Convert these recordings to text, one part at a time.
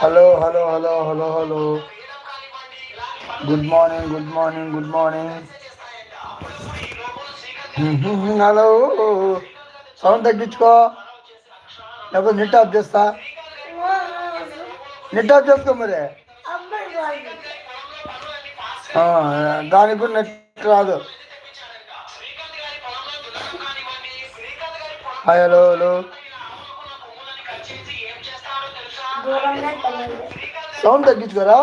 Hello hello hello hello hello good morning good morning good morning hello sound తగ్గించుకో. లేకపోతే net off చేస్తా. Net off చేసుకో మరి. దానికి కూడా నెట్ రాదు. Hello hello. సౌండ్ తగ్గించుకోరా?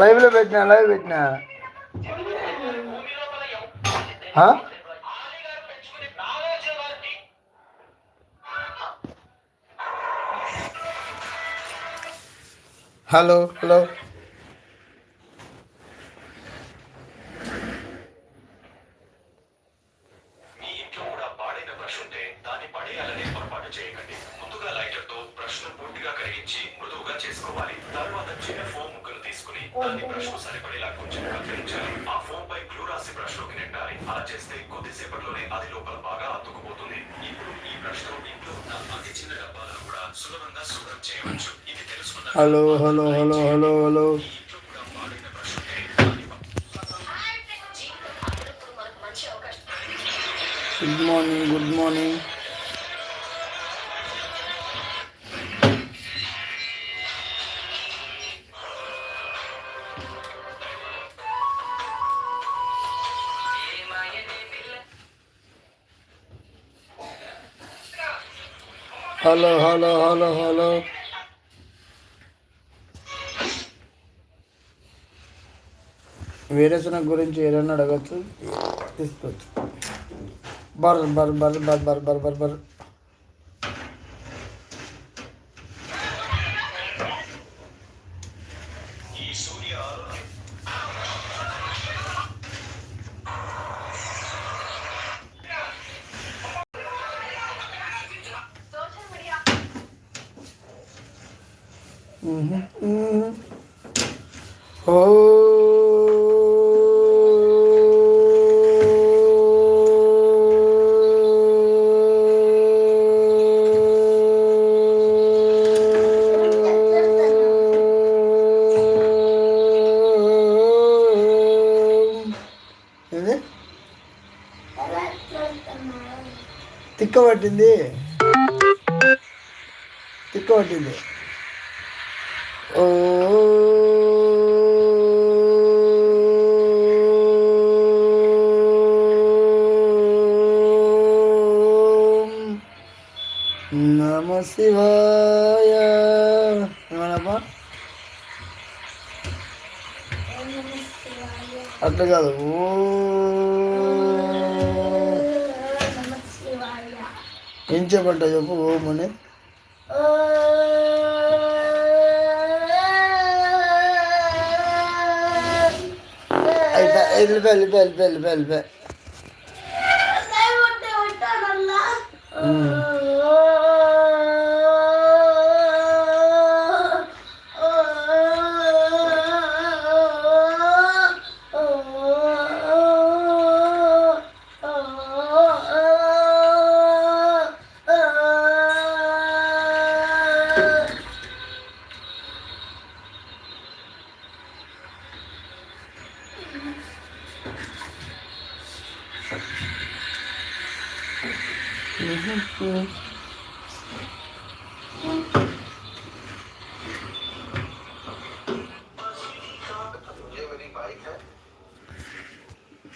లైవ్లో పెట్టినా లైవ్ పెట్టినా. బ్రష్ను పూర్తిగా కరిగించి మృదువుగా చేసుకోవాలి. తర్వాత చిన్న ఫోమ్ తీసుకుని దాన్ని బ్రష్కు సరిపడేలా కొంచెం కత్తిరించాలి ఆ ఫోమ్ పై గ్లూ రాసి బ్రష్లోకి నెట్టాలి. అలా చేస్తే కొద్దిసేపట్లోనే అది లోపల బాగా అతుకుపోతుంది ఇప్పుడు ఈ బ్రష్తో ఇంట్లో ఉన్న అతి చిన్న డబ్బాలను కూడా సులభంగా శుభ్రం చేయవచ్చు. ఇది తెలుసుకున్న hello hello hello hello hello. Good morning good morning hello hello hello hello. వేరేసన గురించి ఏదైనా అడగచ్చు? తీసుకోవచ్చు. బర్ బర్ బర్ బర్ బర్ బర్ బర్ బర్. ഓ తిక్క పట్టింది తిక్క పట్టింది ఓ నమ శివాయ. అట్లా కాదు. ఓ. ఏం చెప్పంట చెప్పు ఓం అని. వెళ్ళిపో వెళ్ళిపో వెళ్ళిపో వెళ్ళిపో వెళ్ళిపో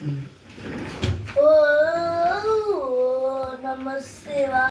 Mình.